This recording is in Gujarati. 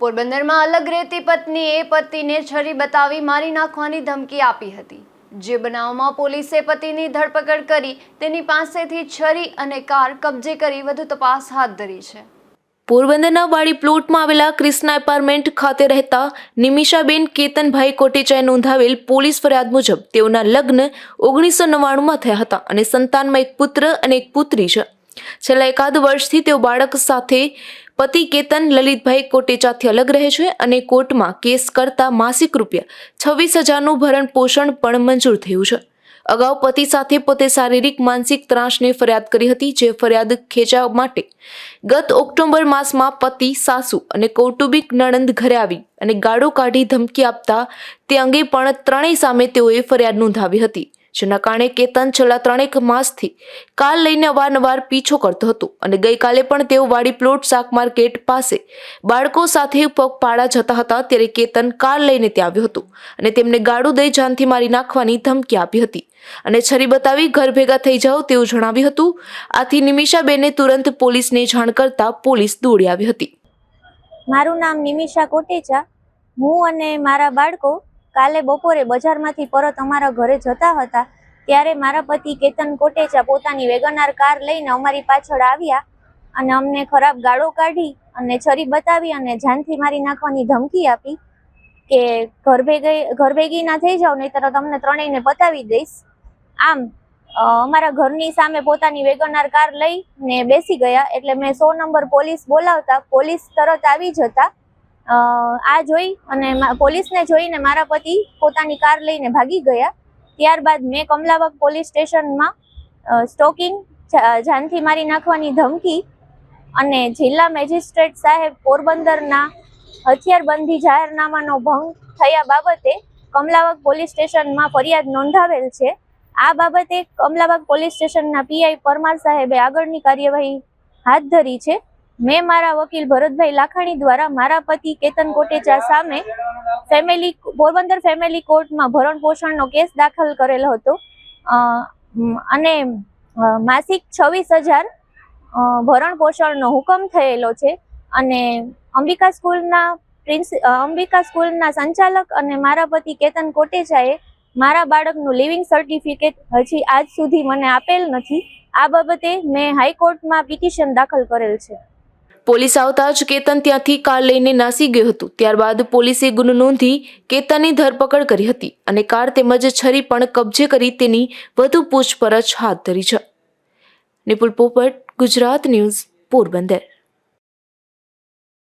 પોરબંદરમાં અલગ રહેતી પત્નીએ પતિને છરી બતાવી મારી નાખવાની ધમકી આપી હતી. જે બનાવમાં પોલીસે પતિની ધરપકડ કરી તેની પાસેથી છરી અને કાર કબજે કરી વધુ તપાસ હાથ ધરી છે. પોરબંદરના વાડી પ્લોટમાં આવેલા ક્રિષ્ના એપાર્ટમેન્ટ ખાતે રહેતા નિમિષાબેન કેતનભાઈ કોટેચાએ નોંધાવેલ પોલીસ ફરિયાદ મુજબ તેઓના લગ્ન ઓગણીસો નવ્વાણુંમાં થયા હતા અને સંતાનમાં એક પુત્ર અને એક પુત્રી છે. છેલ્લા એકાદ વર્ષથી તેઓ બાળક સાથે પતિ કેતન લલિતભાઈ કોટેચાથી અલગ રહે છે અને કોર્ટમાં કેસ કરતા માસિક રૂપિયા છવ્વીસ હજારનું ભરણ પોષણ પણ મંજૂર થયું છે. અગાઉ પતિ સાથે પોતે શારીરિક, માનસિક ત્રાસને ફરિયાદ કરી હતી, જે ફરિયાદ ખેંચવા માટે ગત ઓક્ટોબર માસમાં પતિ, સાસુ અને કૌટુંબિક નણંદ ઘરે આવી અને ગાળો કાઢી ધમકી આપતા તે અંગે પણ ત્રણેય સામે તેઓએ ફરિયાદ નોંધાવી હતી. જેના કારણે કેતન છેલ્લા ત્રણેક માસથી કાર લઈને અવારનવાર પીછો કરતો હતો અને ગઈકાલે પણ તેઓ વાડી પ્લોટ શાક માર્કેટ પાસે બાળકો સાથે પગપાળા જતા હતા ત્યારે કેતન કાર લઈને ત્યાં આવ્યો હતો અને તેમને ગાડું દઈ જાનથી મારી નાખવાની ધમકી આપી હતી. અને છરી બતાવી ઘર ભેગા થઈ જાઓ તેવું જણાવ્યું હતું. આથી નિમિષાબેને તુરંત પોલીસને જાણ કરતા પોલીસ દોડી આવી હતી. મારું નામ નિમિષા કોટેચા. હું અને મારા બાળકો કાલે બપોરે બજારમાંથી પરત અમારા ઘરે જતા હતા, ત્યારે મારા પતિ કેતન કોટેચા પોતાની વેગનાર કાર લઈને અમારી પાછળ આવ્યા અને અમને ખરાબ ગાળો કાઢી અને છરી બતાવી અને જાનથી મારી નાખવાની ધમકી આપી કે ઘર ભેગી ઘર ભેગી ના થઈ જાવ નહીં તમને ત્રણેયને પતાવી દઈશ. આમ અમારા ઘરની સામે પોતાની વેગનાર કાર લઈને બેસી ગયા, એટલે મેં સો નંબર પોલીસ બોલાવતા, પોલીસ તરત આવી જતા આ જોઈ અને પોલીસને જોઈને મારા પતિ પોતાની કાર લઈને ભાગી ગયા. ત્યારબાદ મેં કમલાબાગ પોલીસ સ્ટેશનમાં સ્ટોકિંગ જાનથી મારી નાખવાની ધમકી અને જિલ્લા મેજિસ્ટ્રેટ સાહેબ પોરબંદરના હથિયારબંધી જાહેરનામાનો ભંગ થયા બાબતે કમલાબાગ પોલીસ સ્ટેશનમાં ફરિયાદ નોંધાવેલ છે. આ બાબતે કમલાબાગ પોલીસ સ્ટેશનના પીઆઈ પરમાર સાહેબે આગળની કાર્યવાહી હાથ ધરી છે. મેં મારા વકીલ ભરતભાઈ લાખાણી દ્વારા મારા પતિ કેતન કોટેચા સામે ફેમિલી પોરબંદર ફેમિલી કોર્ટમાં ભરણ પોષણનો કેસ દાખલ કરેલો હતો. અને માસિક છવ્વીસ હજાર ભરણ પોષણનો હુકમ થયેલો છે. અને અંબિકા સ્કૂલના પ્રિન્સ અંબિકા સ્કૂલના સંચાલક અને મારા પતિ કેતન કોટેચાએ મારા બાળકનું લિવિંગ સર્ટિફિકેટ હજી આજ સુધી મને આપેલ નથી. આ બાબતે મેં હાઈકોર્ટમાં પિટિશન દાખલ કરેલ છે. પોલીસ આવતા જ કેતન ત્યાંથી કાર લઈને નાસી ગયું હતું. ત્યારબાદ પોલીસે ગુનો નોંધી કેતનની ધરપકડ કરી હતી અને કાર તેમજ છરી પણ કબજે કરી તેની વધુ પૂછપરછ હાથ ધરી છે. નિપુલ પોપટ, ગુજરાત ન્યૂઝ, પોરબંદર.